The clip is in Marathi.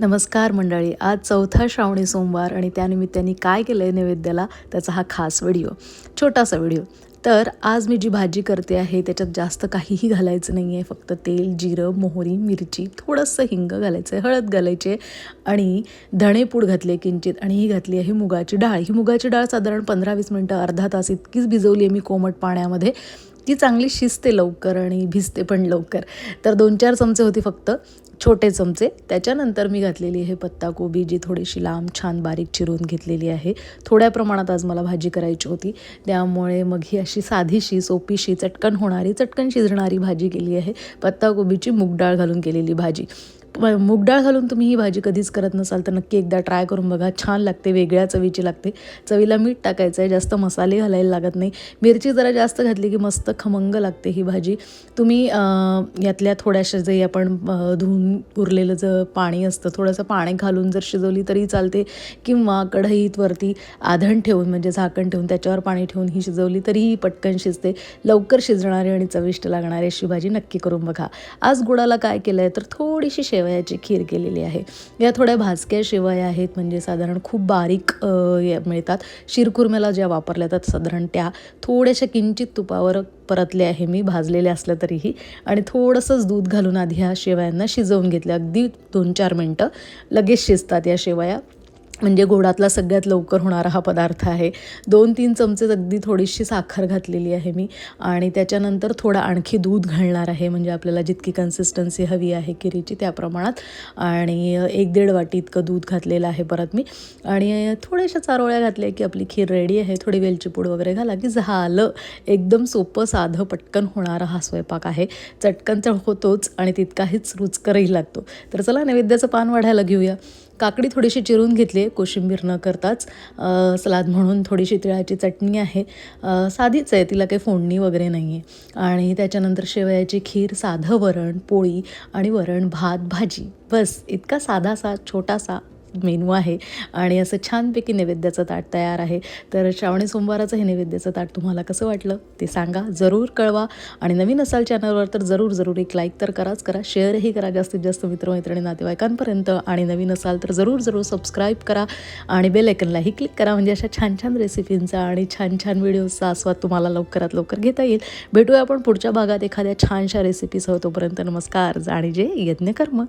नमस्कार मंडळी आज चौथा श्रावणी सोमवार आणि त्यानिमित्ताने काय केलं आहे नैवेद्याला त्याचा हा खास व्हिडिओ छोटासा व्हिडिओ. तर आज मी जी भाजी करते आहे त्याच्यात जास्त काहीही घालायचं नाही आहे फक्त तेल जिरं मोहरी मिरची थोडंसं हिंग घालायचं आहे हळद घालायचे आणि धणेपूड घातले किंचित आणि ही घातली आहे मुगाची डाळ. ही मुगाची डाळ साधारण पंधरा वीस मिनटं अर्धा तास इतकीच भिजवली आहे मी कोमट पाण्यामध्ये. ती चांगली शिजते लवकर आणि भिजते पण लवकर. तर दोन चार चमचे होते फक्त छोटे चमचे. त्याच्यानंतर मी घातलेली आहे पत्ताकोबी जी थोडीशी लांब छान बारीक चिरून घेतलेली आहे. थोड्या प्रमाणात आज मला भाजी करायची होती. त्यामुळे मग ही अशी साधीशी सोपीशी चटकन होणारी चटकन शिजणारी भाजी केली आहे. पत्ताकोबीची मूगडाळ घालून केलेली भाजी. मूग डाळ घालून तुम्ही ही भाजी कधीच करत नसाल तर नक्की एकदा ट्राय करून बघा. छान लागते वेगळ्या चवीची लागते. चवीला मीठ टाकायचं आहे जास्त मसाले घालायला लागत नाही. मिरची जरा जास्त घातली की मस्त खमंग लागते ही भाजी. तुम्ही यातल्या थोड्याशा जे आपण धुवून उरलेलं जर पाणी असतं थोडंसं पाणी घालून जर शिजवली तरी चालते. किंवा कढईत वरती आधण ठेवून म्हणजे झाकण ठेवून त्याच्यावर पाणी ठेवून ही शिजवली तरीही पटकन शिजते. लवकर शिजणारी आणि चविष्ट लागणारी अशी भाजी नक्की करून बघा. आज गुळाला काय केलं आहे तर थोडीशी शेव शेवयाची खीर केलेली आहे. या थोड्या भाजक्या शेवया आहेत म्हणजे साधारण खूप बारीक मिळतात. शिरकुर्म्याला ज्या वापरल्या जातात साधारण त्या थोड्याशा किंचित तुपावर परतले आहे मी भाजलेले असलं तरीही. आणि थोडंसंच दूध घालून आधी ह्या शेवयांना शिजवून घेतल्या. अगदी दोन चार मिनटं लगेच शिजतात या शेवया. म्हणजे गोडातला सगळ्यात लवकर होणारा हा पदार्थ आहे. दोन तीन चमचे अगदी थोडीशी साखर घातलेली आहे मी आणि त्याच्यानंतर थोडं आणखी दूध घालणार आहे. म्हणजे आपल्याला जितकी कन्सिस्टन्सी हवी आहे खिरीची त्या प्रमाणात. आणि एक दीड वाटी इतकं दूध घातलेलं आहे परत मी. आणि थोड्याशा चारोळ्या घातल्या की आपली खीर रेडी आहे. थोडी वेलची पूड वगैरे घाला की झालं. एकदम सोपं साधं पटकन होणारा हा स्वयंपाक आहे. चटकन होतोच आणि तितकाहीच रुचकरही लागतो. तर चला नैवेद्याचं पान वाढायला घेऊया. काकडी थोडीशी चिरून घेतली आहे कोशिंबीर न करताच. सलाद म्हणून थोडीशी तिळाची चटणी आहे. साधीच आहे तिला काही फोडणी वगैरे नाही आहे. आणि त्याच्यानंतर शेवयाची खीर साधं वरण पोळी आणि वरण भात भाजी. बस इतका साधासा छोटासा मेनू आहे. आणि असं छानपैकी नैवेद्याचं ताट तयार आहे. तर श्रावणी सोमवाराचं हे नैवेद्याचं ताट तुम्हाला कसं वाटलं ते सांगा. जरूर कळवा. आणि नवीन असाल चॅनलवर तर जरूर जरूर एक लाईक तर कराच. करा. शेअरही करा जास्तीत जास्त मित्रमैत्रिणी नातेवाईकांपर्यंत. आणि नवीन असाल तर जरूर जरूर सबस्क्राईब करा. आणि बेल आयकनलाही क्लिक करा. म्हणजे अशा छान छान रेसिपींचा आणि छान छान व्हिडिओजचा आस्वाद तुम्हाला लवकरात लवकर घेता येईल. भेटूया आपण पुढच्या भागात एखाद्या छानशा रेसिपीसह तोपर्यंत नमस्कार. जाणीजे यज्ञ कर्म